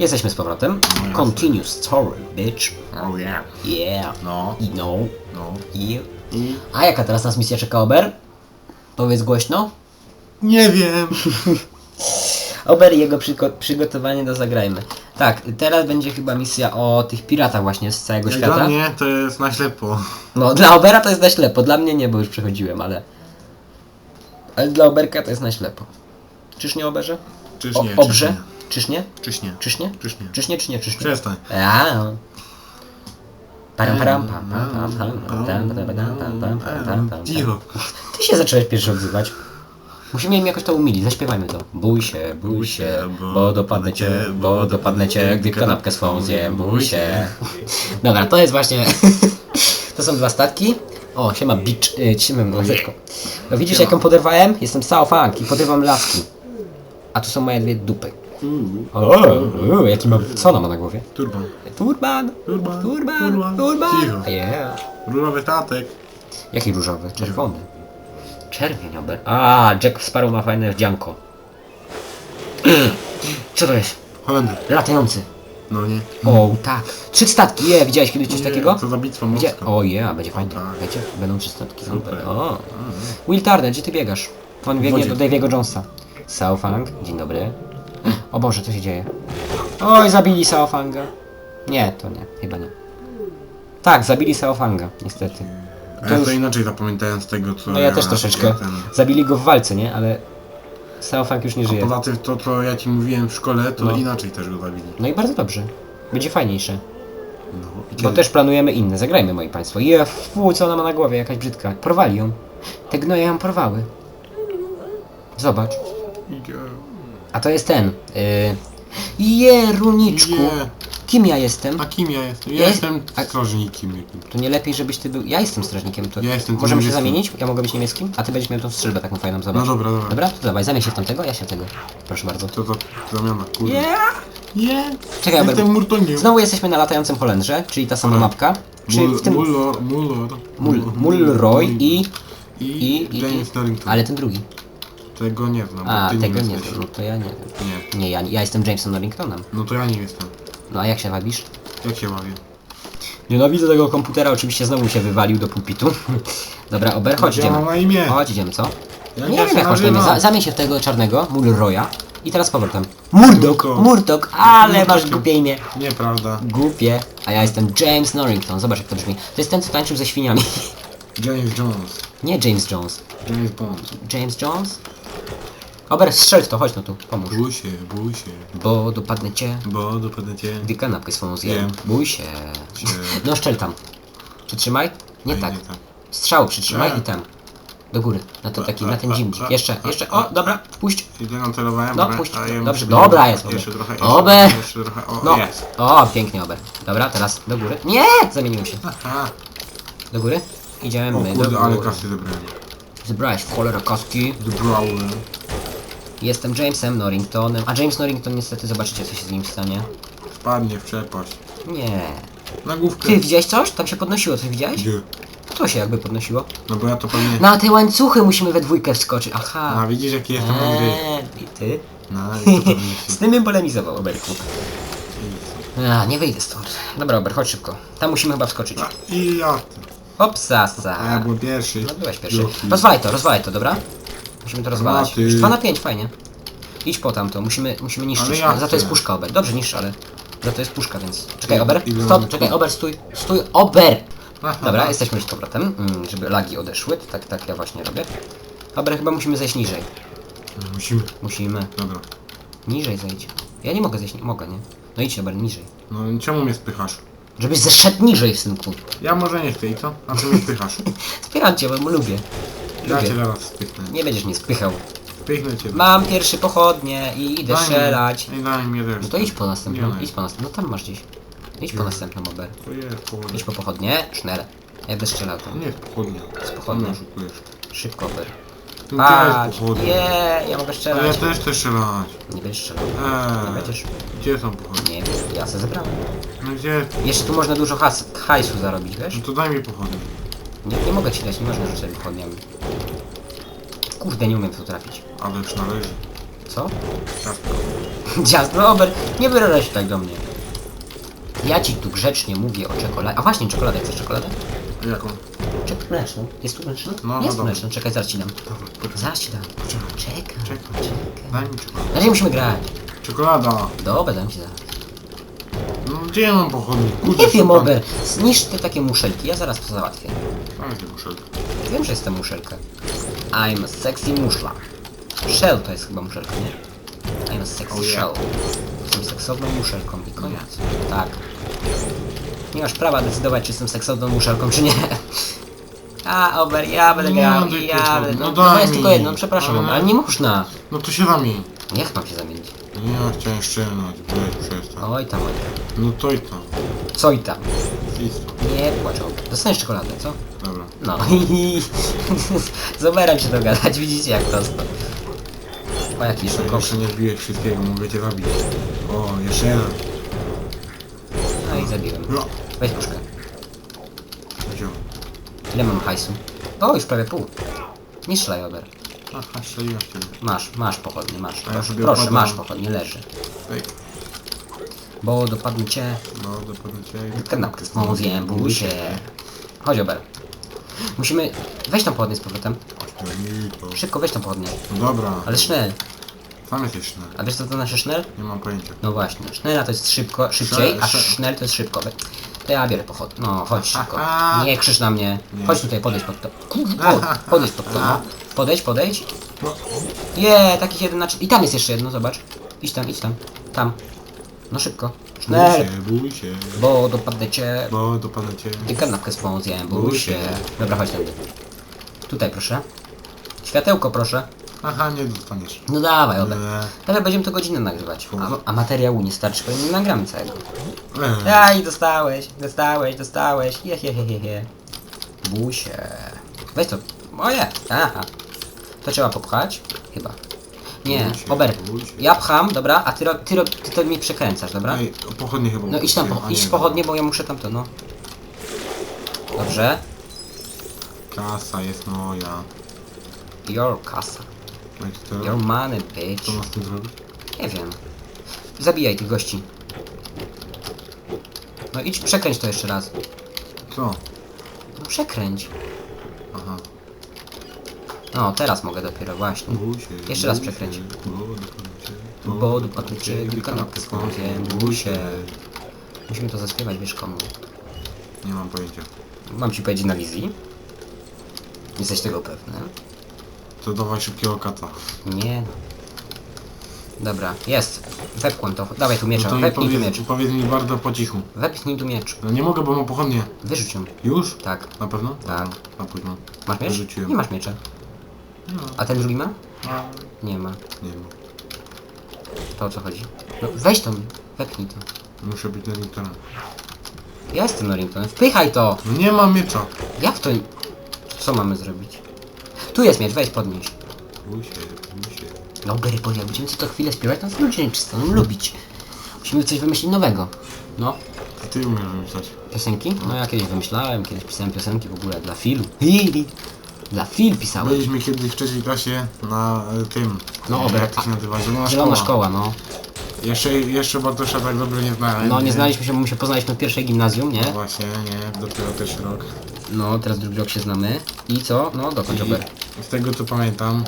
Jesteśmy z powrotem. No. Continue story, bitch. Oh yeah. Yeah. No, I no. no. Yeah. I... A jaka teraz nas misja czeka, Ober? Powiedz głośno. Nie wiem. Ober i jego przygo- przygotowanie do zagrajmy. Tak, teraz będzie chyba misja o tych piratach właśnie z całego świata. dla mnie to jest na ślepo. No, dla Obera to jest na ślepo, dla mnie nie, bo już przechodziłem, ale... Ale dla Oberka to jest na ślepo. Czyż nie, Oberze? Czyż O, nie, obrze? Czyż nie? Czyż nie. Czyż nie? Czyż nie. Czyż nie, czy nie, czyż nie? Przestań. A. Param, param, pam, pam, pam, pam, pam, pam, pam, pam, pam, pam, pam, pam. Cicho. Ty się zacząłeś pierwszy odzywać. Musimy im jakoś to umilić, zaśpiewajmy to. Bój się, bój się, bo dopadnę cię, bo dopadnę cię, gdy kanapkę swą zjem, bój się. Dobra, to jest właśnie... To są dwa statki. O, siema beach, y, siema muzyczko. No widzisz jak ją poderwałem? Jestem Sao Funk i podrywam laski. A tu są moje dwie dupy. O, o, jaki ma... Co ona ma na głowie? Turban. Turban! Turban. Turban! Turban. Cicho. Yeah. Różowy tatek. Jaki różowy? Czerwony. Czerwieniowy. A, Jack Sparrow ma fajne wdzianko. Co to jest? Holender. Latający. No nie. O, tak. Trzy statki, je, widziałeś kiedyś coś Nie, takiego? Co za bitwa Gdzie? morska. O, je, a będzie fajnie. tak. Wiecie? Będą trzy statki. Super. O. Will Turner, gdzie ty biegasz? On biegnie wodzie. do Daviego Jonesa. Saofang, dzień dobry. O Boże, co się dzieje? Oj, zabili Saofanga. Nie, to nie, chyba nie. Tak, zabili Saofanga, niestety. A to ja już- to inaczej zapamiętałem z tego, co No ja też troszeczkę. Ten... Zabili go w walce, nie? Ale Saofang już nie A żyje. poza tym to, co ja ci mówiłem w szkole, to No. inaczej też go zabili. No i bardzo dobrze. Będzie fajniejsze. No. I Bo kiedy- też planujemy inne. Zagrajmy, moi państwo. Je, fu, co ona ma na głowie, jakaś brzydka. Porwali ją. Te gnoje ją porwały. Zobacz. A to jest ten. Je, runiczku. Nie. Kim ja jestem? A kim ja jestem? Ja Ja- jestem a- strażnikiem jakimś. To nie lepiej, żebyś ty był... Ja jestem strażnikiem. To... Ja jestem tym Możemy się niebieskim. zamienić? Ja mogę być niemieckim? A ty będziesz miał tą strzelbę taką fajną, zobacz. No dobra, dobra. Dobra? To dawaj, zamień się w tamtego, ja się w tego. Proszę bardzo. To to zamiana, kurde. Nie! Czekaj, Albert. Jestem Murtoniem. Znowu jesteśmy na latającym Holendrze, czyli ta sama Tak. mapka. Czy Mul, w tym... Mullor, Mullor. Mul, Mulroy i... I, i- i- James Darrington. Ale ten drugi. Tego nie znam, bo A, ty tego nie jesteś. wiem, no to ja nie wiem. Nie. Nie, ja, ja jestem Jamesem Norringtonem. No to ja nie jestem. No a jak się wabisz? Jak się bawię? Nienawidzę tego komputera, oczywiście znowu się wywalił do pulpitu. Dobra, Ober, chodź, Ja mam idziemy. na imię. Chodź, idziemy, co? Jak nie ja wiem się jak masz nazywam? Za- zamień się w tego czarnego, Mulroya. I teraz z powrotem. Murdok, Murdoch. Murdok, ale masz głupie imię. Nieprawda. Głupie, a ja jestem James Norrington, zobacz jak to brzmi. To jest ten, co tańczył ze świniami. James Jones. Nie James Jones. James Bond. James Jones? Ober, strzel to, chodź no tu, pomóż. Bój się, bój się, Bo dopadnę cię, bo dopadnę cię. gdy kanapkę swą zjem. Wiem. Bój się. No szczel tam. Przytrzymaj? Nie Ej, tak. nie tak. Strzał przytrzymaj i tam. Do góry. Na, to taki, na ten a, Jeszcze, jeszcze. O, dobra, puść. Źle nacelowałem, No, puść. a ja Dobrze, muszę- dobra jest, Jeszcze Ober. trochę, jeszcze, Ober. jeszcze trochę, o, No. jest. O, pięknie ober. Dobra, teraz do góry. Nie! Zamieniłem się. Aha. Do góry. Idziemy O do kurde, ale góry. kasy zebrałem. Zebrałeś w cholera kaski. Zebrałem. Jestem Jamesem Norringtonem. A James Norrington niestety zobaczycie co się z nim stanie. Wpadnie w przepaść. Nie. Na główkę. Ty widziałeś coś? Tam się podnosiło, coś widziałeś? Gdzie? To się jakby podnosiło. No bo ja to pewnie... Na te łańcuchy musimy we dwójkę wskoczyć. Aha. A widzisz jaki jestem mądry. Eee, I ty? No i to pewnie Z tym bym polemizował, Oberku. A, nie wyjdę stąd. Dobra, Ober, chodź szybko. Tam musimy chyba wskoczyć. A, I ja. Hopsasa. A ja byłem pierwszy. No byłeś pierwszy. Joki. Rozwalaj to, rozwalaj to, dobra? Musimy to rozwalać. ty. Już 2 na 5, fajnie. Idź po tamto, musimy, musimy niszczyć. Ja Za to chcę. jest puszka, Ober. Dobrze, niszcz, ale... Za to jest puszka, więc... Czekaj, Ober. ile Stop, mam- czekaj, Ober, stój. Stój, Ober! Aha. Dobra, jesteśmy już z powrotem, mm, żeby lagi odeszły. Tak, tak ja właśnie robię. Ober, chyba musimy zejść niżej. Musimy. Musimy. Dobra. Niżej zejdź. Ja nie mogę zejść, nie mogę, nie? No idź, Ober, niżej. No czemu mnie spychasz? Żebyś zeszedł niżej, synku. Ja może nie chcę i co? A ty mnie spychasz. Wspieram cię, bo lubię. Ja cię zaraz spychnę. Nie będziesz mnie spychał. Spychnę cię. Mam pierwszy pochodnie i idę Daj mi- strzelać. Ej, daj mi. No to idź po następną, Nie, idź po następną. No tam masz gdzieś. Idź po Nie. następną, Ober. To jest pochodnia. Idź po pochodnie, sznel. Ja będę strzelał tam. Nie jest pochodnia. Z pochodnią. Nie oszukujesz. Szybko, Ober. Tu Patrz, jest pochodnia. nie, ja mogę Ale ja strzelać. też chcę strzelać. Nie będziesz strzelał. Nie Eee. będziesz. Gdzie są pochodnie? Nie ja se zebrałem. No gdzie? Jeszcze tu można dużo has hajsu zarobić, wiesz? No to daj mi pochodnie. Nie, nie mogę ci dać, nie można rzucać pochodniami. Kurde, nie umiem w to trafić. Ale już należy. Co? Ciastko. Ciastko, Ober, nie wyrażaj się tak do mnie. Ja ci tu grzecznie mówię o czekoladzie. A właśnie, czekoladę, chcesz czekoladę? Jaką? Czek mleczną. Jest tu mleczna? No, no Jest mleczna, czekaj, zaraz ci dam. Dobra, poczekaj. Zaraz ci dam. Czekaj, Czekaj. czekaj. Daj mi czekoladę. Na razie musimy grać. Czekolada! Dobra, dam ci zaraz. No gdzie ja mam pochodnie? Kurde, Nie wiem, szukam. Ober, zniszcz te takie muszelki, ja zaraz to załatwię. Daj mi muszelkę. Wiem, że jestem muszelka. I'm a sexy muszla. Shell to jest chyba muszelka, nie? I'm a sexy Oh, yeah. shell. Jestem seksowną muszelką i koniec. Tak. Nie masz prawa decydować, czy jestem seksowną muszelką, czy nie. A, Ober, ja będę Nie, no daj ja będę... No No, no daj jest mi. tylko jedno, przepraszam, Ale- ale nie można. No to się zamień. Jak mam się zamienić? Ja chciałem szczelnąć, weź przestań. Oj tam, oj tam. No to i tam. Co i tam? Listo. Nie płacz, Ober. Dostaniesz czekoladę, co? Dobra. No i z Oberem się dogadać, widzicie jak prosto. O jaki Jeszcze, szokok. jeszcze nie wbiłeś wszystkiego, mogę cię zabić. O, jeszcze jeden. No i zabiłem. No. Weź puszkę. Wziął. Ile mam hajsu? O, już prawie pół. Nie strzelaj. Aha, strzeliłem w ciebie. Masz, masz pochodnie, masz. Ja Proszę, sobie proszę układam. masz pochodnie, leży. Ej. Bo dopadnie cię No, dopadnę cię. kanapkę z zjem, bój się. Chodź, Ober. Musimy... Weź tą pochodnię z powrotem. Szybko weź tą pochodnię. No dobra. Ale sznel. Sam jesteś sznel. A wiesz co to znaczy sznel? Nie mam pojęcia. No właśnie. Sznela to jest szybko, szybciej, a sznel to jest szybko. We- To ja biorę pochodnię. No, chodź szybko. Aha. Nie krzyż na mnie. Nie. Chodź tutaj, podejdź pod to. Kurwa, Podejdź pod to, no. Podejdź, podejdź. No. Je, takich jeden na. I tam jest jeszcze jedno, zobacz. Idź tam, idź tam. Tam. No szybko. Bój Sznel. się, bój się. Bo dopadnę cię. Bo dopadnę cię. Ty kanapkę swą zjem, bój się. Dobra, chodź tędy. Tutaj proszę. Światełko proszę. Aha, nie dostaniesz. No dawaj, obe. Eee, Ale będziemy to godzinę nagrywać. A, a materiału nie starczy, bo nie nagramy całego. eee. Aj, dostałeś, dostałeś, dostałeś. Je, je, je, je, je. Bój się. Weź to. Moje. Aha. To trzeba popchać? Chyba. Nie, Bój się, Ober. bój się. Ja pcham, dobra, a ty, ro, ty, ro, ty to mi przekręcasz, dobra? Ej, pochodnie chyba. No idź tam, po, idź nie, pochodnie, bo ja muszę tam to, no. Dobrze. Kasa jest moja. Your kasa. No i co? Your money, bitch. Co masz z tym zrobić? Nie wiem. Zabijaj tych gości. No idź, przekręć to jeszcze raz. Co? No przekręć. No, teraz mogę dopiero, właśnie. Jeszcze raz przekręć. Bo kanapkę swą zjem, bój się. Musimy to zaśpiewać, wiesz komu. Nie mam pojęcia. Mam ci powiedzieć na wizji? Jesteś tego pewny? To dawaj szybkiego kata. Nie. Dobra, jest. Wepkłem to. Dawaj tu No miecza. to mi Wepnij tu powiedz, miecz. powiedz mi bardzo po cichu. Wepnij tu miecz. No nie mogę, bo mam pochodnie. Wyrzuć ją. Już? Tak. Na pewno? Tak. Na późno. Masz miecz? Wyrzuciłem. Nie masz miecza. No. A ten drugi ma? A, Nie ma. nie wiem. To o co chodzi? No weź to. Wepnij to. Muszę być na Newtona. Ja jestem Norrington. Wpychaj to! No nie mam miecza. Jak to... Co mamy zrobić? Tu jest miecz, weź podnieś. Bój się, bój się. No Gary, jak będziemy co chwilę śpiewać, to nas ludzie nie przestaną lubić. Musimy coś wymyślić nowego. No, To ty umiesz wymyślać. piosenki? No ja kiedyś wymyślałem, kiedyś pisałem piosenki w ogóle dla Filu. Dla Fil pisałem. Byliśmy kiedyś w trzeciej klasie na e, tym. No, obe- Jak to się nazywa? Zielona, Zielona szkoła. no. Jeszcze, jeszcze Bartosza tak dobrze nie znałem. No nie znaliśmy się, bo my się poznaliśmy w pierwszej gimnazjum, No nie? właśnie, nie, dopiero pierwszy rok. No, teraz drugi rok się znamy. I co? No, dokończ Ober. I z tego co pamiętam,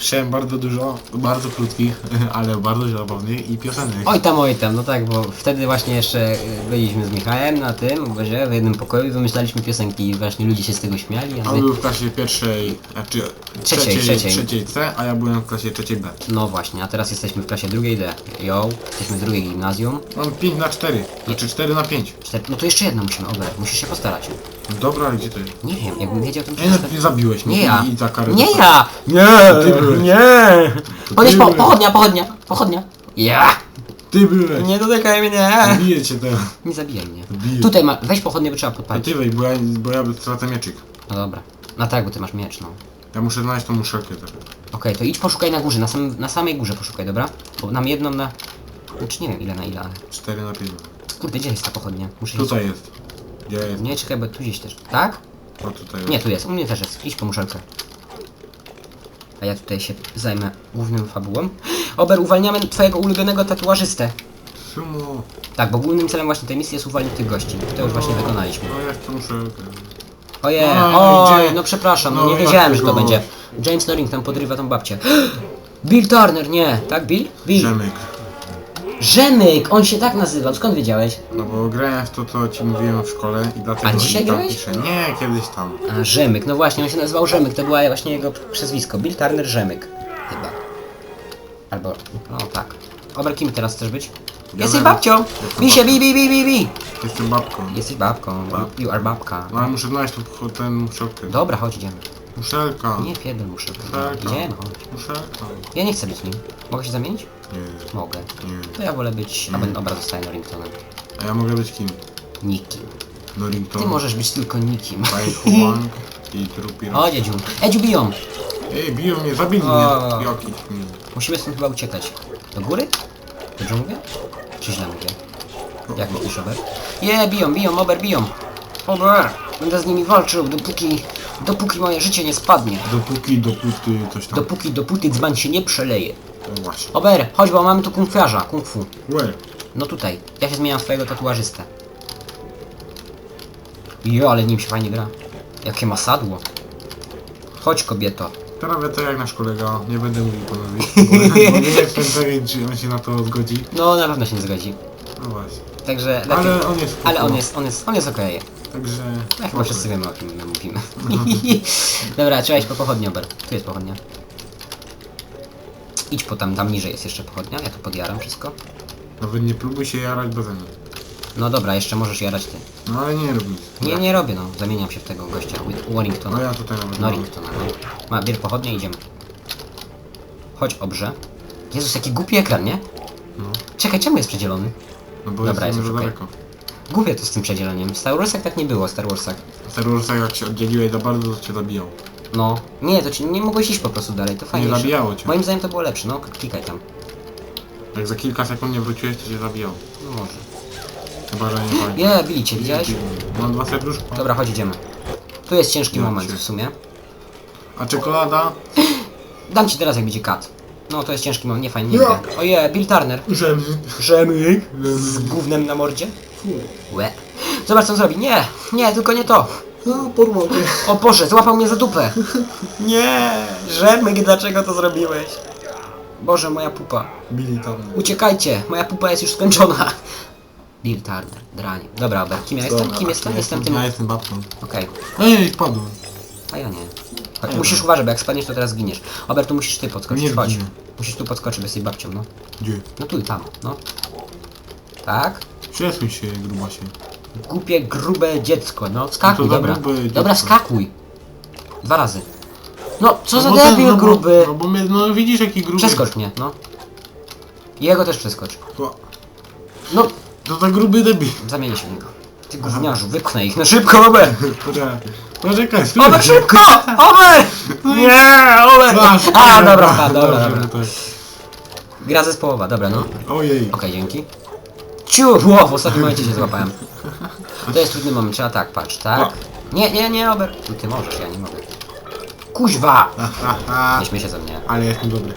słyszałem bardzo dużo, bardzo krótkich, ale bardzo zabawnych i piosenek. Oj tam, oj tam, no tak, bo wtedy właśnie jeszcze y, byliśmy z Michałem na tym obozie, w jednym pokoju i wymyślaliśmy piosenki i właśnie ludzie się z tego śmiali, a On my... był w klasie pierwszej, znaczy Trzeciej, trzeciej, trzeciej. trzeciej C, a ja byłem w klasie trzeciej B. No właśnie, a teraz jesteśmy w klasie drugiej D. Yo, jesteśmy w drugiej gimnazjum. Mam 5 na 4, znaczy 4 na 5. Cztery... No to jeszcze jedno musimy, Ober, musisz się postarać. Dobra, ale gdzie to jest? Nie wiem, jakbym wiedział, to bym Nie, się no, nie zabiłeś mnie Nie ja, i, i ta kara. nie ja! Nie, ty byłeś. nie! Ty po, pochodnia, pochodnia, pochodnia! Ja! Ty byłeś! Nie dotykaj mnie! Biję cię teraz. Nie zabijaj mnie. Biję. Tutaj ma, weź pochodnie, bo trzeba A podpalić. ty weź, bo ja, bo ja stracę mieczyk. No dobra. No tak, bo ty masz miecz, no. Ja muszę znaleźć tą muszelkę teraz. Okej, to idź poszukaj na górze, na, sam, na samej górze poszukaj, dobra? Bo nam jedną na... Znaczy nie wiem ile na ile, ale... 4 na 5. Kurde, gdzie jest ta pochodnia? Muszę Tutaj jest. Gdzie jest? Nie, czekaj, bo tu gdzieś też. Tak? O tutaj jest. Nie, tu jest, u mnie też jest. Idź po muszelkę. A ja tutaj się zajmę główną fabułą. Ober, uwalniamy twojego ulubionego tatuażystę. Sumo. Tak, bo głównym celem właśnie tej misji jest uwolnić tych gości. To już właśnie wykonaliśmy. No ja chcę muszelkę. Ojej, No, oj, no przepraszam, no No, nie wiedziałem, że to będzie. James Norrington podrywa tą babcię. Bill Turner, nie, tak Bill? Bill. Rzemyk, on się tak nazywał, skąd wiedziałeś? No bo grałem w to, co ci mówiłem w szkole i dlatego A dzisiaj tam grałeś? piszę. Nie, kiedyś tam. A, Rzemyk, no właśnie, on się nazywał Rzemyk, to była właśnie jego przezwisko. Bill Turner Rzemyk, chyba. Albo, no tak. Ober, kim teraz chcesz być? Jesteś babcią! Jestem Bi się, bi, bi, bi, bi, bi! Jestem babką. Jesteś babką, Bab- you are babka. No ale muszę znaleźć tu tę muszelkę. Dobra, chodź, idziemy. Muszelka. Nie pierdol muszę. Muszelka. Idziemy, chodź. Muszelka. Ja nie chcę być nim. Mogę się zamienić? Nie, Mogę. To ja wolę być, a będę obraz zostaje Norringtonem. A ja mogę być kim? Nikim. Norrington. Ty możesz być tylko nikim. Wang i Trupi. O, dziedziu. Edziu biją. Ej, biją mnie, zabili O. mnie. Jakiś mi. Musimy stąd chyba uciekać. Do góry? Dobrze mówię? Czy źle mówię? Jak myślisz, Ober? Je, biją, biją, Ober, biją. Ober! Będę z nimi walczył, dopóki... Dopóki moje życie nie spadnie. Dopóki, dopóty coś tam. Dopóki, dopóty dzban się nie przeleje. Właśnie. Ober, chodź, bo mamy tu kungfiarza, kung fu. Łe. No tutaj. Ja się zmieniam w twojego tatuażystę. Jo, ale nim się fajnie gra. Jakie ma sadło. Chodź, kobieto. Prawie to jak nasz kolega, nie będę mówił panowie. Bo nie jestem pewien, czy on się na to zgodzi. No, na pewno się nie zgodzi. No właśnie. Także... lepiej- Ale on jest Ale on spoko. jest, on jest, on jest okej. Także... Ja chyba wszyscy wiemy o kim my mówimy. Dobra, trzeba iść po pochodnię, Ober. Tu jest pochodnia. Idź po tam, tam niżej jest jeszcze pochodnia, ja tu podjaram wszystko. Nawet nie próbuj się jarać beze mnie. No dobra, jeszcze możesz jarać ty. No ale nie rób nic. Nie, nie robię no, zamieniam się w tego gościa, Wi- Warringtona. No ja tutaj nawet. Norringtona, no. Ma, bier pochodnie i idziemy. Chodź, obrze. Jezus, jaki głupi ekran, nie? No. Czekaj, czemu jest przedzielony? No bo Dobra, jest za już okej. daleko. Głupie to z tym przedzieleniem. W Star Warsach tak nie było, w Star Warsach. W Star Warsach jak się oddzieliłeś za bardzo, to cię zabijał. No, nie, to ci nie mogłeś iść po prostu dalej, to fajnie. zabijało cię. Moim zdaniem to było lepsze, no, klikaj tam. Jak za kilka sekund nie wróciłeś, to cię zabijał. No może. Chyba, że nie fajnie. Nie, bili cię, widziałeś? Mam dwa serduszka. Dobra, chodź, idziemy. Tu jest ciężki Ja moment cię. w sumie. A czekolada? Dam ci teraz jak będzie kat. No to jest ciężki moment, nie fajnie, nie Ja. Oje, Bill Turner. Rzemy. Rzemyk? Z gównem na mordzie? Łe. Zobacz co on zrobi. Nie, nie, tylko nie to. No, podłogę. O Boże, złapał mnie za dupę. Nie, Rzemyk, dlaczego to zrobiłeś? Boże, moja pupa. Bili tam. Uciekajcie, moja pupa jest już skończona. Bill Turner, dranie. Dobra, Albert, kim ja jestem? Kim jestem? Jestem tym... Ja Okej, jestem babką. Ej, spadłem. a ja nie. Chodź, musisz uważać, bo jak spadniesz, to teraz zginiesz. Albert, tu musisz ty podskoczyć, Nie chodź. Musisz tu podskoczyć, bo jesteś babcią, no. Gdzie? No tu i tam, no. Tak? Przesuń się, grubasie. Głupie, grube dziecko, no. Skakuj, No to za dobra. grube dziecko. Dobra, skakuj. Dwa razy. No, co za No bo ten- debil no bo- gruby. No bo mnie, no widzisz jaki gruby. Przeskocz mnie, no. I jego też przeskocz. To, No, to za gruby debil. zamienię się w niego. Ty gówniarzu, wypchnę ich. No szybko, Ober! Poczekaj. Poczekaj, stój. Ober, szybko! Ober! Nie, Ober! Masz, A, dobra, kurwa. dobra, dobra, Dobrze, dobra. no Gra zespołowa, dobra, no. to- Ojej. Okej, dzięki. Ciu, wow, w ostatnim momencie się złapałem. To jest trudny moment, trzeba tak, patrz, tak? Nie, nie, nie, Ober. No ty możesz, ja nie mogę. Kuźwa! Nie śmiej się ze mnie. Ale jestem dobry.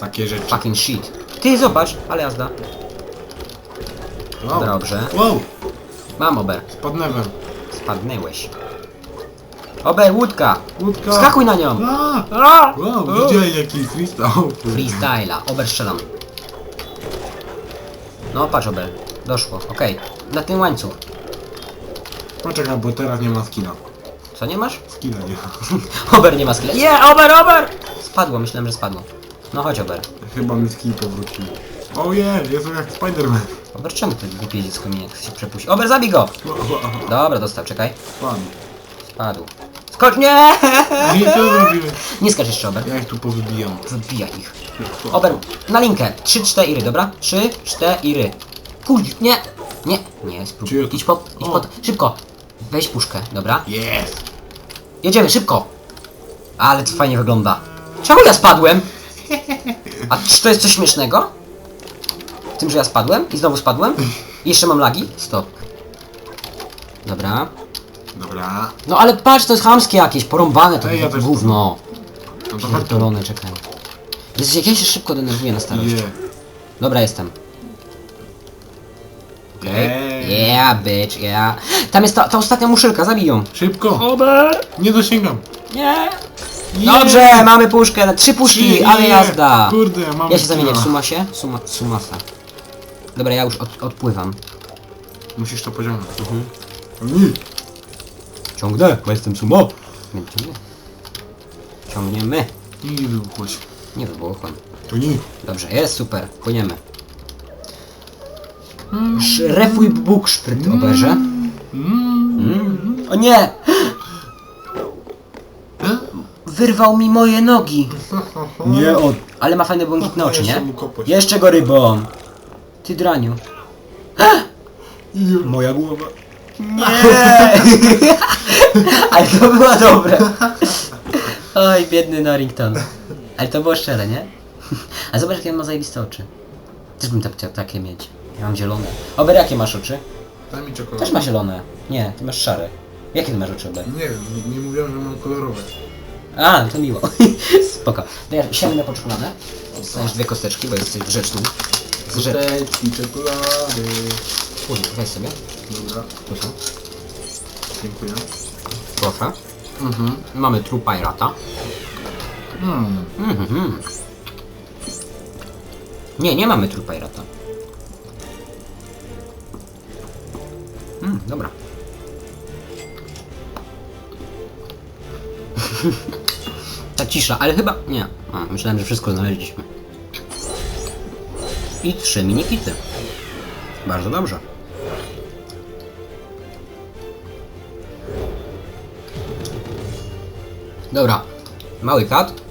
Takie rzeczy. Fucking shit. Ty, zobacz, ale jazda. Wow. Dobrze. Wow. Mam Ober. Spadnęłem. Spadnęłeś. Ober, łódka! Łódka. Skakuj na nią! A, A! wow, O! widziałeś jaki freestyle. Freestyla, Ober strzelam. No patrz Ober, doszło, okej. Na ten łańcuch. Poczekaj, bo teraz nie ma skilla. Co nie masz? Skilla nie ma. Ober nie ma skilla. Nie, Ober, Ober! Spadło, myślałem, że spadło. No chodź Ober. Chyba mi skill powrócił. Ojej, jestem jak Spiderman. Ober, czemu to głupie dziecko mnie jak się przepuści? Ober, zabij go! Dobra, dostał, czekaj. Spadł. Skocz, nie! Nie, zrobiłem? Nie skacz jeszcze, Ober. Ja ich tu powybijam. Wybijaj ich. Ober, na linkę. 3, 4, dobra? 3, 4. Kuź, nie! Nie, nie, spróbuj. To? Idź po, idź O. po, szybko. Weź puszkę, dobra? Jest. Jedziemy, szybko! Ale to fajnie wygląda. Czemu ja spadłem? A czy to jest coś śmiesznego? W tym, że ja spadłem i znowu spadłem? I jeszcze mam lagi? Stop. Dobra. Dobra. No ale patrz, to jest chamskie jakieś, porąbane to Ej, ja też- gówno. No to chodź tu. Pierdolone, czekaj. Jezu, jak ja się szybko denerwuję na starość. Dobra, jestem. Eee. Yeah, bitch, yeah. Tam jest ta, ta ostatnia muszelka, zabij ją. Szybko! Ober! Nie dosięgam! Nie! Dobrze, mamy puszkę, trzy puszki, Trzy, ale jazda. Kurde, mam Ja się zamienię w skilla. sumasie? Suma, sumasa. Dobra, ja już od, odpływam. Musisz to pociągnąć. Mhm. Nie. Ciągnę, bo jestem sumo. Ciągniemy. Ciągniemy. Nie wybuchłeś. Nie wybuchłem. To nie. Dobrze, jest super, płyniemy. Sz- Refuj Bóg szpryt oberze. Mm. O nie! Wyrwał mi moje nogi. Nie od... Ale ma fajne błękitne oczy, nie? Jeszcze go rybą. Ty draniu. Moja głowa. Nie! Ale to było dobre. Oj, biedny Norrington. Ale to było szczere, nie? A zobacz, jakie on ma zajebiste oczy. Też bym tak chciał takie mieć. Ja mam zielone. Ober, jakie masz oczy? Daj mi czekoladę. Też ma zielone. Nie, ty masz szare. Jakie ty masz oczy, Ober? Nie wiem, nie, nie mówiłem, że mam kolorowe. A, to miło. Spoko. To ja sięgnę po czekoladę. Dostaniesz dwie kosteczki, bo jesteś grzeczny. Grze... Kosteczki, czekolady. Weź sobie. Dobra, są. dziękuję. Proszę. Mhm. Mamy True Pirata. Hmm. Mhm. Nie, nie mamy True Pirata. Mm, dobra. Ta cisza, ale chyba... Nie. A, myślałem, że wszystko znaleźliśmy. I trzy minikity. Bardzo dobrze. Dobra. Mały kat.